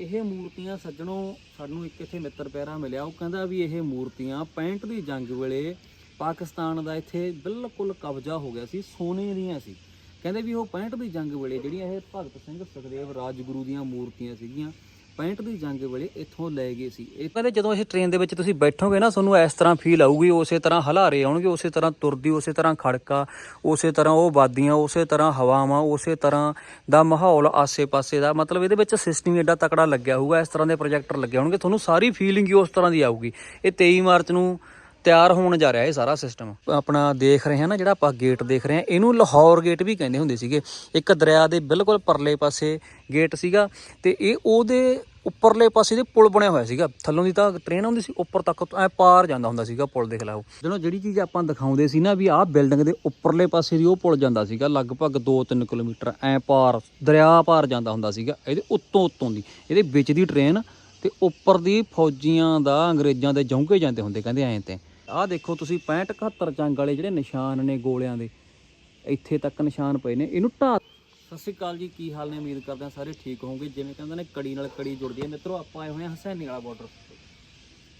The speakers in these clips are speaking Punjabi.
ਇਹ ਮੂਰਤੀਆਂ ਸੱਜਣੋ ਸਾਨੂੰ ਇੱਕ ਇੱਥੇ ਮਿੱਤਰ ਪਿਆਰਾ ਮਿਲਿਆ। ਉਹ ਕਹਿੰਦਾ ਵੀ ਇਹ ਮੂਰਤੀਆਂ 65 ਦੀ ਜੰਗ ਵੇਲੇ ਪਾਕਿਸਤਾਨ ਦਾ ਇੱਥੇ ਬਿਲਕੁਲ ਕਬਜ਼ਾ ਹੋ ਗਿਆ ਸੀ, ਸੋਨੇ ਦੀਆਂ ਸੀ। ਕਹਿੰਦੇ ਵੀ ਉਹ 65 ਦੀ ਜੰਗ ਵੇਲੇ ਜਿਹੜੀਆਂ ਇਹ ਭਗਤ ਸਿੰਘ ਸੁਖਦੇਵ ਰਾਜਗੁਰੂ ਦੀਆਂ ਮੂਰਤੀਆਂ ਸੀਗੀਆਂ 65 ਦੀ ਜੰਗ ਵੇਲੇ ਇੱਥੋਂ ਲੈ ਗਏ ਸੀ। ਇਹ ਕਹਿੰਦੇ ਜਦੋਂ ਅਸੀਂ ਟ੍ਰੇਨ ਦੇ ਵਿੱਚ ਤੁਸੀਂ ਬੈਠੋਗੇ ਨਾ, ਤੁਹਾਨੂੰ ਇਸ ਤਰ੍ਹਾਂ ਫੀਲ ਆਊਗੀ, ਉਸੇ ਤਰ੍ਹਾਂ ਹਲਾਰੇ ਆਉਣਗੇ, ਉਸੇ ਤਰ੍ਹਾਂ ਤੁਰਦੀ, ਉਸੇ ਤਰ੍ਹਾਂ ਖੜਕਾ, ਉਸੇ ਤਰ੍ਹਾਂ ਉਹ ਵਾਦੀਆਂ, ਉਸੇ ਤਰ੍ਹਾਂ ਹਵਾਵਾਂ, ਉਸੇ ਤਰ੍ਹਾਂ ਦਾ ਮਾਹੌਲ ਆਸੇ-ਪਾਸੇ ਦਾ। ਮਤਲਬ ਇਹਦੇ ਵਿੱਚ ਸਿਸਟਮ ਐਡਾ ਤਕੜਾ ਲੱਗਿਆ ਹੋਊਗਾ, ਇਸ ਤਰ੍ਹਾਂ ਦੇ ਪ੍ਰੋਜੈਕਟਰ ਲੱਗੇ ਹੋਣਗੇ। ਤੁਹਾਨੂੰ ਸਾਰੀ ਫੀਲਿੰਗ ਹੀ ਉਸ ਤਰ੍ਹਾਂ ਦੀ ਆਊਗੀ। ਇਹ 23 ਮਾਰਚ ਨੂੰ ਤਿਆਰ ਹੋਣ ਜਾ ਰਿਹਾ ਇਹ ਸਾਰਾ ਸਿਸਟਮ ਆਪਣਾ ਦੇਖ ਰਹੇ ਹਾਂ ਨਾ, ਜਿਹੜਾ ਆਪਾਂ ਗੇਟ ਦੇਖ ਰਹੇ ਹਾਂ, ਇਹਨੂੰ ਲਾਹੌਰ ਗੇਟ ਵੀ ਕਹਿੰਦੇ ਹੁੰਦੇ ਸੀਗੇ। ਇੱਕ ਦਰਿਆ ਦੇ ਬਿਲਕੁਲ ਪਰਲੇ ਪਾਸੇ ਗੇਟ ਸੀਗਾ ਤੇ ਇਹ ਉਹਦੇ ਉੱਪਰਲੇ ਪਾਸੇ ਦੇ ਪੁਲ ਬਣਿਆ ਹੋਇਆ ਸੀਗਾ। ਥੱਲੋਂ ਦੀ ਤਾਂ ਟ੍ਰੇਨ ਆਉਂਦੀ ਸੀ, ਉੱਪਰ ਤੱਕ ਐ ਪਾਰ ਜਾਂਦਾ ਹੁੰਦਾ ਸੀਗਾ ਪੁਲ ਦੇਖ ਲਾਓ ਜਦੋਂ ਜਿਹੜੀ ਚੀਜ਼ ਆਪਾਂ ਦਿਖਾਉਂਦੇ ਸੀ ਨਾ ਵੀ ਆਹ ਬਿਲਡਿੰਗ ਦੇ ਉੱਪਰਲੇ ਪਾਸੇ ਦੀ ਉਹ ਪੁਲ ਜਾਂਦਾ ਸੀਗਾ, ਲਗਭਗ 2-3 ਕਿਲੋਮੀਟਰ ਐ ਪਾਰ, ਦਰਿਆ ਪਾਰ ਜਾਂਦਾ ਹੁੰਦਾ ਸੀਗਾ, ਇਹਦੇ ਉੱਤੋਂ ਉੱਤੋਂ ਦੀ। ਇਹਦੇ ਵਿੱਚ ਦੀ ਟ੍ਰੇਨ ਤੇ ਉੱਪਰ ਦੀ ਫੌਜੀਆਂ ਦਾ, ਅੰਗਰੇਜ਼ਾਂ ਦੇ ਜੌਂਕੇ ਜਾਂਦੇ ਹੁੰਦੇ, ਕਹਿੰਦੇ ਐਂ ਤੇ। ਆਹ ਦੇਖੋ ਤੁਸੀਂ 65 71 ਜੰਗ ਵਾਲੇ ਜਿਹੜੇ ਨਿਸ਼ਾਨ ਨੇ ਗੋਲਿਆਂ ਦੇ, ਇੱਥੇ ਤੱਕ ਨਿਸ਼ਾਨ ਪਏ ਨੇ। ਇਹਨੂੰ ਢਾਹ ਸਤਿ ਸ਼੍ਰੀ ਅਕਾਲ ਜੀ, ਕੀ ਹਾਲ ਨੇ? ਉਮੀਦ ਕਰਦੇ ਹਾਂ ਸਾਰੇ ਠੀਕ ਹੋਵੋਗੇ। ਜਿਵੇਂ ਕਹਿੰਦੇ ਨੇ, ਕੜੀ ਨਾਲ ਕੜੀ ਜੁੜਦੀ ਹੈ। ਮਿੱਤਰੋ, ਆਪਾਂ ਆਏ ਹੋਏ ਹਾਂ ਹਸੈਨੀ ਵਾਲਾ ਬਾਰਡਰ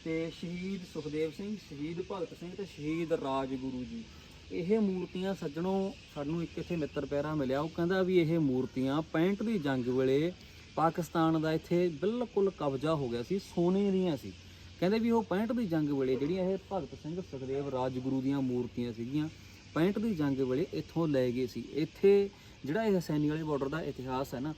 ਤੇ। ਸ਼ਹੀਦ ਸੁਖਦੇਵ ਸਿੰਘ, ਸ਼ਹੀਦ ਭਗਤ ਸਿੰਘ ਤੇ ਸ਼ਹੀਦ ਰਾਜਗੁਰੂ ਜੀ। ਇਹ ਮੂਰਤੀਆਂ ਸੱਜਣੋ ਸਾਨੂੰ ਇੱਕ ਇੱਥੇ ਮਿੱਤਰ ਪਿਆਰਾ ਮਿਲਿਆ। ਉਹ ਕਹਿੰਦਾ ਵੀ ਇਹ ਮੂਰਤੀਆਂ 65 ਦੀ ਜੰਗ ਵੇਲੇ ਪਾਕਿਸਤਾਨ ਦਾ ਇੱਥੇ ਬਿਲਕੁਲ ਕਬਜ਼ਾ ਹੋ ਗਿਆ ਸੀ, ਸੋਨੇ ਦੀਆਂ ਸੀ। ਕਹਿੰਦੇ ਵੀ ਉਹ 65 ਦੀ ਜੰਗ ਵੇਲੇ ਜਿਹੜੀਆਂ ਇਹ ਭਗਤ ਸਿੰਘ, ਸੁਖਦੇਵ ਰਾਜਗੁਰੂ ਦੀਆਂ ਮੂਰਤੀਆਂ ਸੀਗੀਆਂ 65 ਦੀ ਜੰਗ ਵੇਲੇ ਇੱਥੋਂ ਲੈ ਗਏ ਸੀ। ਇੱਥੇ ਜਿਹੜਾ ਇਹ ਹਸੈਨੀ ਵਾਲੇ ਬਾਰਡਰ ਦਾ ਇਤਿਹਾਸ ਹੈ ਨਾ,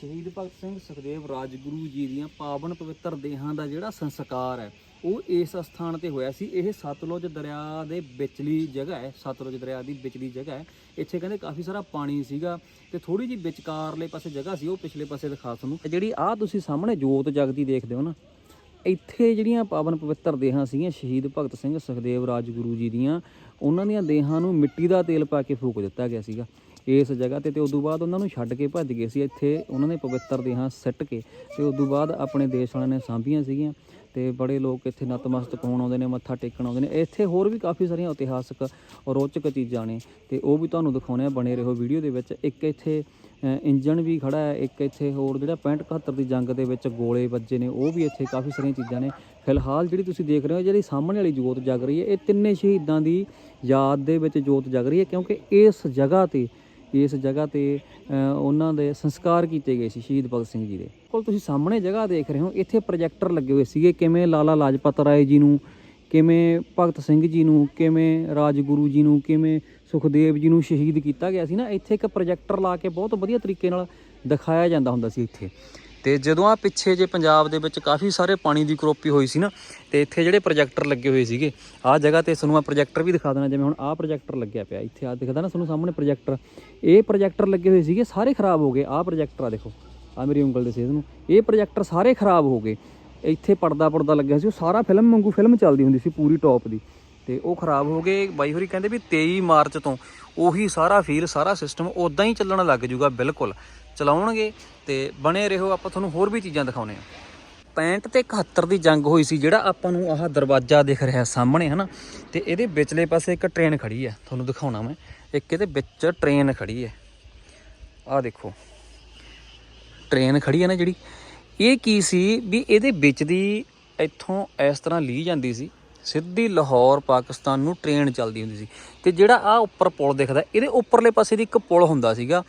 ਸ਼ਹੀਦ ਭਗਤ ਸਿੰਘ ਸੁਖਦੇਵ ਰਾਜਗੁਰੂ ਜੀ ਦੀਆਂ ਪਾਵਨ ਪਵਿੱਤਰ ਦੇਹਾਂ ਦਾ ਜਿਹੜਾ ਸੰਸਕਾਰ ਹੈ, ਉਹ ਇਸ ਸਥਾਨ ਤੇ ਹੋਇਆ ਸੀ। ਇਹ ਸਤਲੁਜ ਦਰਿਆ ਦੇ ਵਿਚਲੀ ਜਗ੍ਹਾ ਹੈ, ਸਤਲੁਜ ਦਰਿਆ ਦੀ ਵਿਚਲੀ ਜਗ੍ਹਾ ਹੈ। ਇੱਥੇ ਕਹਿੰਦੇ ਕਾਫੀ ਸਾਰਾ ਪਾਣੀ ਸੀਗਾ ਤੇ ਥੋੜੀ ਜਿਹੀ ਵਿਚਕਾਰਲੇ ਪਾਸੇ ਜਗ੍ਹਾ ਸੀ, ਉਹ ਪਿਛਲੇ ਪਾਸੇ ਦਿਖਾ ਤੁਹਾਨੂੰ। ਜਿਹੜੀ ਆਹ ਤੁਸੀਂ ਸਾਹਮਣੇ ਜੋਤ ਜਗਦੀ ਦੇਖਦੇ ਹੋ ਨਾ, ਇੱਥੇ ਜਿਹੜੀਆਂ ਪਾਵਨ ਪਵਿੱਤਰ ਦੇਹਾਂ ਸੀਗੀਆਂ, ਸ਼ਹੀਦ ਭਗਤ ਸਿੰਘ ਸੁਖਦੇਵ ਰਾਜਗੁਰੂ ਜੀ ਦੀਆਂ, ਉਹਨਾਂ ਦੀਆਂ ਦੇਹਾਂ ਨੂੰ ਮਿੱਟੀ ਦਾ ਤੇਲ ਪਾ ਕੇ ਫੂਕ ਦਿੱਤਾ ਗਿਆ ਸੀਗਾ। ਇਸ ਜਗ੍ਹਾ ਤੇ ਤੇ ਉਦੋਂ ਬਾਅਦ ਉਹਨਾਂ ਨੂੰ ਛੱਡ ਕੇ ਭੱਜ ਗਏ ਸੀ। ਇੱਥੇ ਉਹਨਾਂ ਨੇ ਪਵਿੱਤਰ ਦੇਹਾਂ ਸਿੱਟ ਕੇ ਤੇ ਉਦੋਂ ਬਾਅਦ ਆਪਣੇ ਦੇਸ਼ ਵਾਲਿਆਂ ਨੇ ਸਾਂਭੀਆਂ ਸੀਗੀਆਂ ਤੇ ਬੜੇ ਲੋਕ ਇੱਥੇ ਨਤਮਸਤਕ ਹੋਣ ਆਉਂਦੇ ਨੇ ਮੱਥਾ ਟੇਕਣ ਆਉਂਦੇ ਨੇ। ਇੱਥੇ ਹੋਰ ਵੀ ਕਾਫੀ ਸਾਰੀਆਂ ਇਤਿਹਾਸਕ ਰੋਚਕ ਚੀਜ਼ਾਂ ਨੇ ਤੇ ਉਹ ਵੀ ਤੁਹਾਨੂੰ ਦਿਖਾਉਣੇ ਆ ਬਣੇ ਰਹੋ ਵੀਡੀਓ ਦੇ ਵਿੱਚ। ਇੱਕ ਇੱਥੇ ਅ, ਇੰਜਣ ਵੀ ਖੜਾ ਹੈ ਇੱਕ ਇੱਥੇ ਹੋਰ ਜਿਹੜਾ 65 71 ਦੀ ਜੰਗ ਦੇ ਵਿੱਚ ਗੋਲੇ ਵੱਜੇ ਨੇ ਉਹ ਵੀ ਇੱਥੇ ਕਾਫੀ ਸਾਰੀਆਂ ਚੀਜ਼ਾਂ ਨੇ। ਫਿਲਹਾਲ ਜਿਹੜੀ ਤੁਸੀਂ ਦੇਖ ਰਹੇ ਹੋ ਜਿਹੜੀ ਸਾਹਮਣੇ ਵਾਲੀ ਜੋਤ ਜਗ ਰਹੀ ਹੈ ਇਹ ਤਿੰਨੇ ਸ਼ਹੀਦਾਂ ਦੀ ਯਾਦ ਦੇ ਵਿੱਚ ਜੋਤ ਜਗ ਰਹੀ ਹੈ ਕਿਉਂਕਿ ਇਸ ਜਗ੍ਹਾ ਤੇ ਇਸ ਜਗ੍ਹਾ ਤੇ ਉਹਨਾਂ ਦੇ ਸੰਸਕਾਰ ਕੀਤੇ ਗਏ ਸੀ ਸ਼ਹੀਦ ਭਗਤ ਸਿੰਘ ਜੀ ਦੇ। ਕੋਲ ਤੁਸੀਂ ਸਾਹਮਣੇ ਜਗ੍ਹਾ ਦੇਖ ਰਹੇ ਹੋ, ਇੱਥੇ ਪ੍ਰੋਜੈਕਟਰ ਲੱਗੇ ਹੋਏ ਸੀਗੇ। ਕਿਵੇਂ ਲਾਲਾ ਲਾਜਪਤ ਰਾਏ ਜੀ ਨੂੰ, ਕਿਵੇਂ ਭਗਤ ਸਿੰਘ ਜੀ ਨੂੰ, ਕਿਵੇਂ ਰਾਜਗੁਰੂ ਜੀ ਨੂੰ, ਕਿਵੇਂ ਸੁਖਦੇਵ ਜੀ ਨੂੰ ਸ਼ਹੀਦ ਕੀਤਾ ਗਿਆ ਸੀ ਨਾ, ਇੱਥੇ ਇੱਕ ਪ੍ਰੋਜੈਕਟਰ ਲਾ ਕੇ ਬਹੁਤ ਵਧੀਆ ਤਰੀਕੇ ਨਾਲ ਦਿਖਾਇਆ ਜਾਂਦਾ ਹੁੰਦਾ ਸੀ ਇੱਥੇ। ਤੇ ਜਦੋਂ ਆ ਪਿੱਛੇ ਜੇ ਪੰਜਾਬ ਦੇ ਵਿੱਚ ਕਾਫੀ ਸਾਰੇ ਪਾਣੀ ਦੀ ਕਰੋਪੀ ਹੋਈ ਸੀ ਨਾ, ਤੇ ਇੱਥੇ ਜਿਹੜੇ ਪ੍ਰੋਜੈਕਟਰ ਲੱਗੇ ਹੋਏ ਸੀਗੇ, ਆਹ ਜਗ੍ਹਾ ਤੇ ਤੁਹਾਨੂੰ ਮੈਂ ਪ੍ਰੋਜੈਕਟਰ ਵੀ ਦਿਖਾ ਦੇਣਾ, ਜਿਵੇਂ ਹੁਣ ਆਹ ਪ੍ਰੋਜੈਕਟਰ ਲੱਗਿਆ ਪਿਆ, ਇੱਥੇ ਆ ਦਿਖਦਾ ਨਾ ਤੁਹਾਨੂੰ ਸਾਹਮਣੇ ਪ੍ਰੋਜੈਕਟਰ ਇਹ ਪ੍ਰੋਜੈਕਟਰ ਲੱਗੇ ਹੋਏ ਸੀਗੇ, ਸਾਰੇ ਖਰਾਬ ਹੋ ਗਏ, ਆਹ ਪ੍ਰੋਜੈਕਟਰ ਆ ਦੇਖੋ ਆ ਮੇਰੀ ਉਂਗਲ ਦੇ ਸੇਧ ਨੂੰ, ਇਹ ਪ੍ਰੋਜੈਕਟਰ ਸਾਰੇ ਖਰਾਬ ਹੋ ਗਏ, ਇੱਥੇ ਪਰਦਾ ਪਰਦਾ ਲੱਗਿਆ ਸੀ, ਉਹ ਸਾਰਾ ਫਿਲਮ ਵਾਂਗੂ ਫਿਲਮ ਚੱਲਦੀ ਹੁੰਦੀ ਸੀ ਪੂਰੀ ਟੌਪ ਦੀ, ਤੇ ਉਹ ਖਰਾਬ ਹੋ ਗਏ, ਬਾਈ ਹੋਰੀ ਕਹਿੰਦੇ ਵੀ 23 ਮਾਰਚ ਤੋਂ ਉਹੀ ਸਾਰਾ ਫੀਲ ਸਾਰਾ ਸਿਸਟਮ ਉਦਾਂ ਹੀ ਚੱਲਣ ਲੱਗ ਜੂਗਾ, ਬਿਲਕੁਲ। ਚਲਾਉਣਗੇ ਤੇ ਬਣੇ ਰਹੋ, ਆਪਾਂ ਤੁਹਾਨੂੰ ਹੋਰ ਵੀ ਚੀਜ਼ਾਂ ਦਿਖਾਉਨੇ ਆ 65 ਤੇ 71 ਦੀ ਜੰਗ ਹੋਈ ਸੀ, ਜਿਹੜਾ ਆਪਾਂ ਨੂੰ ਆਹ ਦਰਵਾਜ਼ਾ ਦਿਖ ਰਿਹਾ ਸਾਹਮਣੇ, ਹਨਾ? ਤੇ ਇਹਦੇ ਵਿਚਲੇ ਪਾਸੇ ਇੱਕ ਟ੍ਰੇਨ ਖੜੀ ਹੈ, ਤੁਹਾਨੂੰ ਦਿਖਾਉਣਾ ਮੈਂ। ਇੱਕ ਇਹਦੇ ਵਿੱਚ ਟ੍ਰੇਨ ਖੜੀ ਹੈ। ਆਹ ਦੇਖੋ। ਟ੍ਰੇਨ ਖੜੀ ਹੈ ਨਾ ਜਿਹੜੀ? ਇਹ ਕੀ ਸੀ ਵੀ ਇਹਦੇ ਵਿੱਚ ਦੀ ਇੱਥੋਂ ਇਸ ਤਰ੍ਹਾਂ ਲੀ ਜਾਂਦੀ ਸੀ, ਸਿੱਧੀ ਲਾਹੌਰ, ਪਾਕਿਸਤਾਨ ਨੂੰ ਟ੍ਰੇਨ ਚੱਲਦੀ ਹੁੰਦੀ ਸੀ। ਤੇ ਜਿਹੜਾ ਆ ਉੱਪਰ ਪੁਲ ਦਿਖਦਾ, ਇਹਦੇ ਉੱਪਰਲੇ ਪਾਸੇ ਦੀ ਇੱਕ ਪੁਲ ਹੁੰਦਾ ਸੀਗਾ।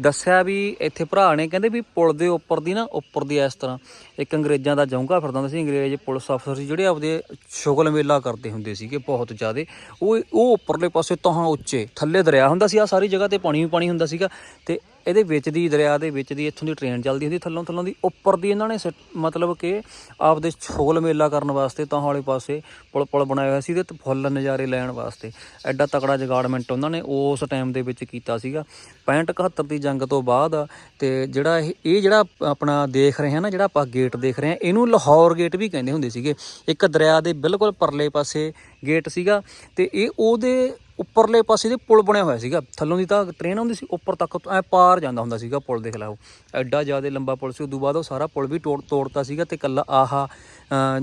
ਦੱਸਿਆ ਵੀ ਇੱਥੇ ਭਰਾ ਨੇ, ਕਹਿੰਦੇ ਵੀ ਪੁਲ ਦੇ ਉੱਪਰ ਦੀ ਨਾ, ਉੱਪਰ ਦੀ ਇਸ ਤਰ੍ਹਾਂ ਇੱਕ ਅੰਗਰੇਜ਼ਾਂ ਦਾ ਜੌਂਕਾ ਫਿਰਦਾ ਹੁੰਦਾ ਸੀ, ਅੰਗਰੇਜ਼ ਪੁਲਿਸ ਅਫਸਰ ਸੀ, ਜਿਹੜੇ ਆਪਦੇ ਸ਼ੁਗਲ ਮੇਲਾ ਕਰਦੇ ਹੁੰਦੇ ਸੀਗੇ ਬਹੁਤ ਜ਼ਿਆਦੇ। ਉਹ ਉਹ ਉੱਪਰਲੇ ਪਾਸੇ ਤਹਾਂ ਉੱਚੇ, ਥੱਲੇ ਦਰਿਆ ਹੁੰਦਾ ਸੀ ਆ ਸਾਰੀ ਜਗ੍ਹਾ ਤੇ ਪਾਣੀ ਵੀ ਪਾਣੀ ਹੁੰਦਾ ਸੀਗਾ ਤੇ ਇਹਦੇ ਵਿੱਚ ਦੀ ਦਰਿਆ ਦੇ ਵਿੱਚ ਦੀ ਇੱਥੋਂ ਦੀ ਟ੍ਰੇਨ ਚੱਲਦੀ ਹੁੰਦੀ, ਥੱਲੋਂ ਥੱਲੋਂ ਦੀ, ਉੱਪਰ ਦੀ ਇਹਨਾਂ ਨੇ ਸਿੱਟ- ਮਤਲਬ ਕਿ ਆਪਦੇ ਛੋਲ ਮੇਲਾ ਕਰਨ ਵਾਸਤੇ ਤਾਂ ਵਾਲੇ ਪਾਸੇ ਪੁਲ ਪੁਲ ਬਣਾਇਆ ਹੋਇਆ ਸੀ ਤੇ ਫੁੱਲ ਨਜ਼ਾਰੇ ਲੈਣ ਵਾਸਤੇ। ਐਡਾ ਤਕੜਾ ਜਗਾੜਮੈਂਟ ਉਹਨਾਂ ਨੇ ਉਸ ਟਾਈਮ ਦੇ ਵਿੱਚ ਕੀਤਾ ਸੀਗਾ। 65 71 ਦੀ ਜੰਗ ਤੋਂ ਬਾਅਦ ਤੇ ਜਿਹੜਾ ਇਹ ਇਹ ਜਿਹੜਾ ਆਪਣਾ ਦੇਖ ਰਹੇ ਹਾਂ ਨਾ, ਜਿਹੜਾ ਆਪਾਂ ਗੇਟ ਦੇਖ ਰਹੇ ਹਾਂ, ਇਹਨੂੰ ਲਾਹੌਰ ਗੇਟ ਵੀ ਕਹਿੰਦੇ ਹੁੰਦੇ ਸੀਗੇ। ਇੱਕ ਦਰਿਆ ਦੇ ਬਿਲਕੁਲ ਪਰਲੇ ਪਾਸੇ ਗੇਟ ਸੀਗਾ ਤੇ ਇਹ ਉਹਦੇ ਉੱਪਰਲੇ ਪਾਸੇ ਦੇ ਪੁਲ ਬਣਿਆ ਹੋਇਆ ਸੀਗਾ। ਥੱਲੋਂ ਦੀ ਤਾਂ ਟ੍ਰੇਨ ਆਉਂਦੀ ਸੀ, ਉੱਪਰ ਤੱਕ ਐ ਪਾਰ ਜਾਂਦਾ ਹੁੰਦਾ ਸੀਗਾ ਪੁਲ, ਦੇਖ ਲਓ ਐਡਾ ਜ਼ਿਆਦਾ ਲੰਬਾ ਪੁਲ ਸੀ, ਉਦੋਂ ਬਾਅਦ ਉਹ ਸਾਰਾ ਪੁਲ ਵੀ ਤੋੜ, ਤੋੜਤਾ ਸੀਗਾ ਤੇ ਕੱਲਾ ਆਹਾ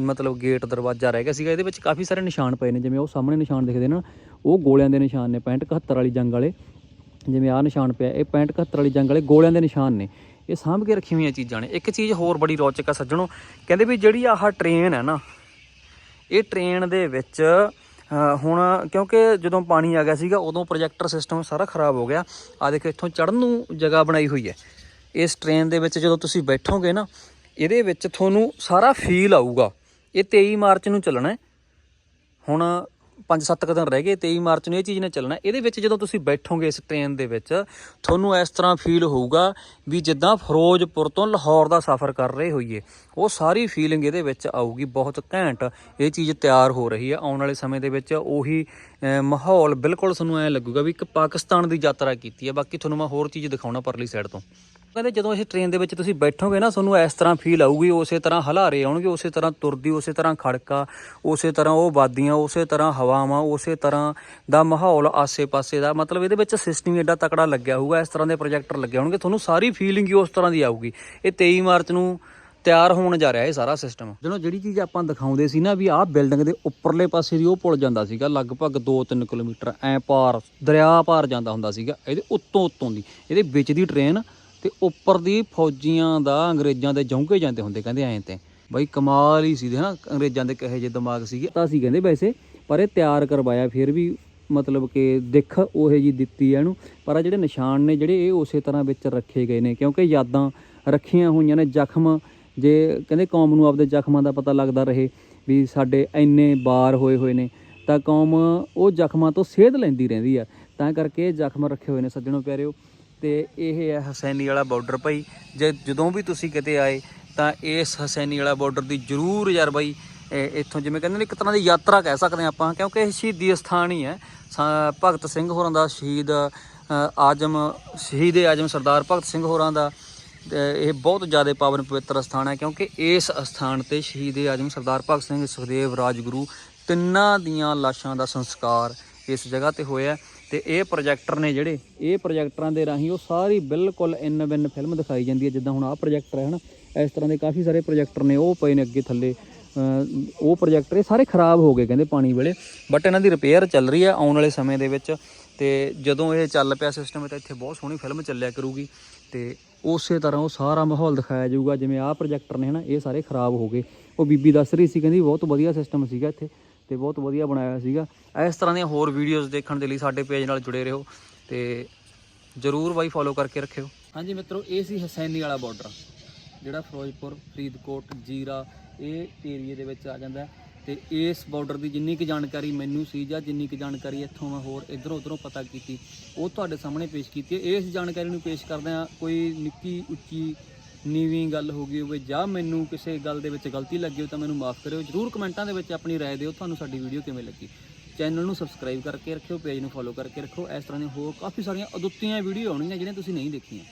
ਮਤਲਬ ਗੇਟ ਦਰਵਾਜ਼ਾ ਰਹਿ ਗਿਆ ਸੀਗਾ। ਇਹਦੇ ਵਿੱਚ ਕਾਫੀ ਸਾਰੇ ਨਿਸ਼ਾਨ ਪਏ ਨੇ, ਜਿਵੇਂ ਉਹ ਸਾਹਮਣੇ ਨਿਸ਼ਾਨ ਦਿਖਦੇ ਨੇ ਨਾ, ਉਹ ਗੋਲਿਆਂ ਦੇ ਨਿਸ਼ਾਨ ਨੇ 65 71 ਵਾਲੀ ਜੰਗ ਵਾਲੇ। ਜਿਵੇਂ ਆਹ ਨਿਸ਼ਾਨ ਪਿਆ, ਇਹ 65 71 ਵਾਲੀ ਜੰਗ ਵਾਲੇ ਗੋਲਿਆਂ ਦੇ ਨਿਸ਼ਾਨ ਨੇ। ਇਹ ਸਾਂਭ ਕੇ ਰੱਖੀ ਹੋਈਆਂ ਚੀਜ਼ਾਂ ਨੇ। ਇੱਕ ਚੀਜ਼ ਹੋਰ ਬੜੀ ਰੌਚਕ ਆ ਸੱਜਣੋ, ਕਹਿੰਦੇ ਵੀ ਜਿਹੜੀ ਆਹ ਟ੍ਰੇਨ ਹੈ ਨਾ, ਇਹ ਟ੍ਰੇਨ ਦੇ ਵਿੱਚ ਹੁਣ ਕਿਉਂਕਿ ਜਦੋਂ ਪਾਣੀ ਆ ਗਿਆ ਸੀਗਾ, ਉਦੋਂ ਪ੍ਰੋਜੈਕਟਰ ਸਿਸਟਮ ਸਾਰਾ ਖਰਾਬ ਹੋ ਗਿਆ। ਆ ਦੇਖੋ, ਇੱਥੋਂ ਚੜਨ ਨੂੰ ਜਗ੍ਹਾ ਬਣਾਈ ਹੋਈ ਹੈ। ਇਸ ਟ੍ਰੇਨ ਦੇ ਵਿੱਚ ਜਦੋਂ ਤੁਸੀਂ ਬੈਠੋਗੇ ਨਾ, ਇਹਦੇ ਵਿੱਚ ਤੁਹਾਨੂੰ ਸਾਰਾ ਫੀਲ ਆਊਗਾ। ਇਹ 23 ਮਾਰਚ ਨੂੰ ਚੱਲਣਾ ਹੁਣ 5-7 ਕੁ ਦਿਨ ਰਹਿ ਗਏ 23 ਮਾਰਚ ਨੂੰ ਇਹ ਚੀਜ਼ ਨੇ ਚੱਲਣਾ। ਇਹਦੇ ਵਿੱਚ ਜਦੋਂ ਤੁਸੀਂ ਬੈਠੋਗੇ ਇਸ ਟ੍ਰੇਨ ਦੇ ਵਿੱਚ, ਤੁਹਾਨੂੰ ਇਸ ਤਰ੍ਹਾਂ ਫੀਲ ਹੋਊਗਾ ਵੀ ਜਿੱਦਾਂ ਫਿਰੋਜ਼ਪੁਰ ਤੋਂ ਲਾਹੌਰ ਦਾ ਸਫ਼ਰ ਕਰ ਰਹੇ ਹੋਈਏ, ਉਹ ਸਾਰੀ ਫੀਲਿੰਗ ਇਹਦੇ ਵਿੱਚ ਆਊਗੀ, ਬਹੁਤ ਘੈਂਟ ਇਹ ਚੀਜ਼ ਤਿਆਰ ਹੋ ਰਹੀ ਹੈ। ਆਉਣ ਵਾਲੇ ਸਮੇਂ ਦੇ ਵਿੱਚ ਉਹੀ ਮਾਹੌਲ ਬਿਲਕੁਲ ਤੁਹਾਨੂੰ ਐ ਲੱਗੂਗਾ ਵੀ ਇੱਕ ਪਾਕਿਸਤਾਨ ਦੀ ਯਾਤਰਾ ਕੀਤੀ ਹੈ। ਬਾਕੀ ਤੁਹਾਨੂੰ ਮੈਂ ਹੋਰ ਚੀਜ਼ ਦਿਖਾਉਣਾ ਪਰਲੀ ਸਾਈਡ ਤੋਂ। ਕਹਿੰਦੇ ਜਦੋਂ ਇਹ ਟ੍ਰੇਨ ਦੇ ਵਿੱਚ ਤੁਸੀਂ ਬੈਠੋਗੇ ਨਾ, ਤੁਹਾਨੂੰ ਇਸ ਤਰ੍ਹਾਂ ਫੀਲ ਆਊਗੀ, ਉਸੇ ਤਰ੍ਹਾਂ ਹਲਾਰੇ ਆਉਣਗੇ, ਉਸੇ ਤਰ੍ਹਾਂ ਤੁਰਦੀ, ਉਸੇ ਤਰ੍ਹਾਂ ਖੜਕਾ, ਉਸੇ ਤਰ੍ਹਾਂ ਉਹ ਵਾਦੀਆਂ, ਉਸੇ ਤਰ੍ਹਾਂ ਹਵਾਵਾਂ, ਉਸੇ ਤਰ੍ਹਾਂ ਦਾ ਮਾਹੌਲ ਆਸੇ-ਪਾਸੇ ਦਾ। ਮਤਲਬ ਇਹਦੇ ਵਿੱਚ ਸਿਸਟਮ ਹੀ ਐਡਾ ਤਕੜਾ ਲੱਗਿਆ ਹੋਊਗਾ, ਇਸ ਤਰ੍ਹਾਂ ਦੇ ਪ੍ਰੋਜੈਕਟਰ ਲੱਗੇ ਹੋਣਗੇ। ਤੁਹਾਨੂੰ ਸਾਰੀ ਫੀਲਿੰਗ ਹੀ ਉਸ ਤਰ੍ਹਾਂ ਦੀ ਆਊਗੀ। ਇਹ 23 ਮਾਰਚ ਨੂੰ ਤਿਆਰ ਹੋਣ ਜਾ ਰਿਹਾ ਇਹ ਸਾਰਾ ਸਿਸਟਮ ਜਦੋਂ ਜਿਹੜੀ ਚੀਜ਼ ਆਪਾਂ ਦਿਖਾਉਂਦੇ ਸੀ ਨਾ ਵੀ ਆਹ ਬਿਲਡਿੰਗ ਦੇ ਉੱਪਰਲੇ ਪਾਸੇ ਦੀ ਉਹ ਪੁਲ ਜਾਂਦਾ ਸੀਗਾ, ਲਗਭਗ 2-3 ਕਿਲੋਮੀਟਰ ਐ ਪਾਰ, ਦਰਿਆ ਪਾਰ ਜਾਂਦਾ ਹੁੰਦਾ ਸੀਗਾ, ਇਹਦੇ ਉੱਤੋਂ ਉੱਤੋਂ ਦੀ। ਇਹਦੇ ਵਿੱਚ ਦੀ ਟ੍ਰੇਨ ਤੇ ਉੱਪਰ ਦੀ ਫੌਜੀਆਂ ਦਾ ਅੰਗਰੇਜ਼ਾਂ ਦੇ ਜੌਂਕੇ ਜਾਂਦੇ ਹੁੰਦੇ, ਕਹਿੰਦੇ ਐਂ ਤੇ। ਬਾਈ ਕਮਾਲ ਹੀ ਸੀ ਹਨਾ, ਅੰਗਰੇਜ਼ਾਂ ਦੇ ਕਹੇ ਜੇ ਦਿਮਾਗ ਸੀਗੇ। ਤਾਂ ਸੀ ਕਹਿੰਦੇ ਵੈਸੇ, ਪਰ ਇਹ ਤਿਆਰ ਕਰਵਾਇਆ, ਫਿਰ ਵੀ ਮਤਲਬ ਕਿ ਦਿੱਖ ਉਹੇ ਜੀ ਦਿੱਤੀ ਹੈ ਇਹਨੂੰ। ਪਰ ਆ ਜਿਹੜੇ ਨਿਸ਼ਾਨ ਨੇ, ਜਿਹੜੇ ਇਹ ਉਸੇ ਤਰ੍ਹਾਂ ਵਿੱਚ ਰੱਖੇ ਗਏ ਨੇ, ਕਿਉਂਕਿ ਯਾਦਾਂ ਰੱਖੀਆਂ ਹੋਈਆਂ ਨੇ, ਜ਼ਖਮ ਜੇ ਕਹਿੰਦੇ ਕੌਮ ਨੂੰ ਆਪਦੇ ਜ਼ਖਮਾਂ ਦਾ ਪਤਾ ਲੱਗਦਾ ਰਹੇ ਵੀ ਸਾਡੇ ਇੰਨੇ ਬਾਰ ਹੋਏ ਹੋਏ ਨੇ, ਤਾਂ ਕੌਮ ਉਹ ਜ਼ਖਮਾਂ ਤੋਂ ਸੇਧ ਲੈਂਦੀ ਰਹਿੰਦੀ ਆ। ਤਾਂ ਕਰਕੇ ਇਹ ਜ਼ਖਮ ਰੱਖੇ ਹੋਏ ਨੇ, ਸੱਜਣੋ ਪਿਆਰਿਓ। ਤੇ ਇਹ ਹੈ ਹਸੈਨੀ ਵਾਲਾ ਬਾਰਡਰ ਭਾਈ। ਜੇ ਜਦੋਂ ਵੀ ਤੁਸੀਂ ਕਿਤੇ ਆਏ, ਤਾਂ ਇਸ ਹਸੈਨੀ ਵਾਲਾ ਬਾਰਡਰ ਦੀ ਜ਼ਰੂਰ ਯਾਰ ਬਾਈ ਇੱਥੋਂ ਜਿਵੇਂ ਕਹਿੰਦੇ ਨੇ ਇੱਕ ਤਰ੍ਹਾਂ ਦੀ ਯਾਤਰਾ ਕਹਿ ਸਕਦੇ ਹਾਂ ਆਪਾਂ, ਕਿਉਂਕਿ ਇਹ ਸ਼ਹੀਦੀ ਸਥਾਨ ਹੀ ਹੈ। ਸਾ- ਭਗਤ ਸਿੰਘ ਹੋਰਾਂ ਦਾ ਸ਼ਹੀਦ ਆਜਮ ਸ਼ਹੀਦ ਆਜਮ ਸਰਦਾਰ ਭਗਤ ਸਿੰਘ ਹੋਰਾਂ ਦਾ ਇਹ ਬਹੁਤ ਜ਼ਿਆਦਾ ਪਾਵਨ ਪਵਿੱਤਰ ਸਥਾਨ ਹੈ, ਕਿਉਂਕਿ ਇਸ ਸਥਾਨ ਤੇ ਸ਼ਹੀਦ ਆਜਮ ਸਰਦਾਰ ਭਗਤ ਸਿੰਘ ਸੁਖਦੇਵ ਰਾਜਗੁਰੂ ਤਿੰਨਾਂ ਦੀਆਂ ਲਾਸ਼ਾਂ ਦਾ ਸੰਸਕਾਰ ਇਸ ਜਗ੍ਹਾ ਤੇ ਹੋਇਆ। ਤੇ ਇਹ ਪ੍ਰੋਜੈਕਟਰ ਨੇ ਜਿਹੜੇ, ਇਹ ਪ੍ਰੋਜੈਕਟਰਾਂ ਦੇ ਰਾਹੀਂ ਉਹ ਸਾਰੀ ਬਿਲਕੁਲ ਇਨ ਬਿਨ ਫਿਲਮ ਦਿਖਾਈ ਜਾਂਦੀ ਹੈ, ਜਿੱਦਾਂ ਹੁਣ ਆਹ ਪ੍ਰੋਜੈਕਟਰ ਹੈ ਹਨਾ, ਇਸ ਤਰ੍ਹਾਂ ਦੇ ਕਾਫੀ ਸਾਰੇ ਪ੍ਰੋਜੈਕਟਰ ਨੇ, ਉਹ ਪਏ ਨੇ ਅੱਗੇ ਥੱਲੇ ਉਹ ਪ੍ਰੋਜੈਕਟਰ ਇਹ ਸਾਰੇ ਖਰਾਬ ਹੋ ਗਏ ਕਹਿੰਦੇ ਪਾਣੀ ਵੇਲੇ ਬਟ ਇਹਨਾਂ ਦੀ ਰਿਪੇਅਰ ਚੱਲ ਰਹੀ ਹੈ ਆਉਣ ਵਾਲੇ ਸਮੇਂ ਦੇ ਵਿੱਚ, ਤੇ ਜਦੋਂ ਇਹ ਚੱਲ ਪਿਆ ਸਿਸਟਮ ਤਾਂ ਇੱਥੇ ਬਹੁਤ ਸੋਹਣੀ ਫਿਲਮ ਚੱਲਿਆ ਕਰੂਗੀ, ਤੇ ਉਸੇ ਤਰ੍ਹਾਂ ਉਹ ਸਾਰਾ ਮਾਹੌਲ ਦਿਖਾਇਆ ਜਾਊਗਾ, ਜਿਵੇਂ ਆਹ ਪ੍ਰੋਜੈਕਟਰ ਨੇ ਹਨਾ, ਇਹ ਸਾਰੇ ਖਰਾਬ ਹੋ ਗਏ। ਉਹ ਬੀਬੀ ਦੱਸ ਰਹੀ ਸੀ, ਕਹਿੰਦੀ ਬਹੁਤ ਵਧੀਆ ਸਿਸਟਮ ਸੀਗਾ ਇੱਥੇ ਤੇ ਬਹੁਤ ਵਧੀਆ ਬਣਾਇਆ ਸੀਗਾ। ਇਸ ਤਰ੍ਹਾਂ ਦੀਆਂ ਹੋਰ ਵੀਡੀਓਜ਼ ਦੇਖਣ ਦੇ ਲਈ ਸਾਡੇ ਪੇਜ ਨਾਲ ਜੁੜੇ ਰਹੋ ਤੇ ਜਰੂਰ ਬਾਈ ਫੋਲੋ ਕਰਕੇ ਰੱਖਿਓ। ਹਾਂਜੀ ਮਿੱਤਰੋ, ਇਹ ਸੀ ਹਸੈਨੀ ਵਾਲਾ ਬਾਰਡਰ ਜਿਹੜਾ ਫਿਰੋਜ਼ਪੁਰ, ਫਰੀਦਕੋਟ, ਜੀਰਾ, ਇਹ ਏਰੀਏ ਦੇ ਵਿੱਚ ਆ ਜਾਂਦਾ ਹੈ। ਤੇ ਇਸ ਬਾਰਡਰ ਦੀ ਜਿੰਨੀ ਕੁ ਜਾਣਕਾਰੀ ਮੈਨੂੰ ਸੀ ਜਾਂ ਜਿੰਨੀ ਕੁ ਜਾਣਕਾਰੀ ਇੱਥੋਂ ਮੈਂ ਹੋਰ ਇਧਰੋਂ ਉਧਰੋਂ ਪਤਾ ਕੀਤੀ, ਉਹ ਤੁਹਾਡੇ ਸਾਹਮਣੇ ਪੇਸ਼ ਕੀਤੀ ਹੈ। ਇਸ ਜਾਣਕਾਰੀ ਨੂੰ ਪੇਸ਼ ਕਰਦਿਆਂ ਕੋਈ ਨਿੱਕੀ, ਉੱਚੀ ਨੀਵੀਂ ਗੱਲ ਹੋ ਗਈ ਹੋਵੇ ਜਾਂ ਮੈਨੂੰ ਕਿਸੇ ਗੱਲ ਦੇ ਵਿੱਚ ਗਲਤੀ ਲੱਗੀ ਹੋਵੇ ਤਾਂ ਮੈਨੂੰ ਮਾਫ ਕਰਿਓ ਜਰੂਰ ਕਮੈਂਟਾਂ ਦੇ ਵਿੱਚ ਆਪਣੀ رائے ਦਿਓ ਤੁਹਾਨੂੰ ਸਾਡੀ ਵੀਡੀਓ ਕਿਵੇਂ ਲੱਗੀ ਚੈਨਲ ਨੂੰ ਸਬਸਕ੍ਰਾਈਬ ਕਰਕੇ ਰੱਖਿਓ ਪੇਜ ਨੂੰ ਫੋਲੋ ਕਰਕੇ ਰੱਖੋ ਇਸ ਤਰ੍ਹਾਂ ਦੀਆਂ ਹੋਰ ਕਾਫੀ ਸਾਰੀਆਂ ਅਦੁੱਤੀਆਂ ਵੀਡੀਓ ਆਉਣਗੀਆਂ ਜਿਹੜੀਆਂ ਤੁਸੀਂ ਨਹੀਂ ਦੇਖੀਆਂ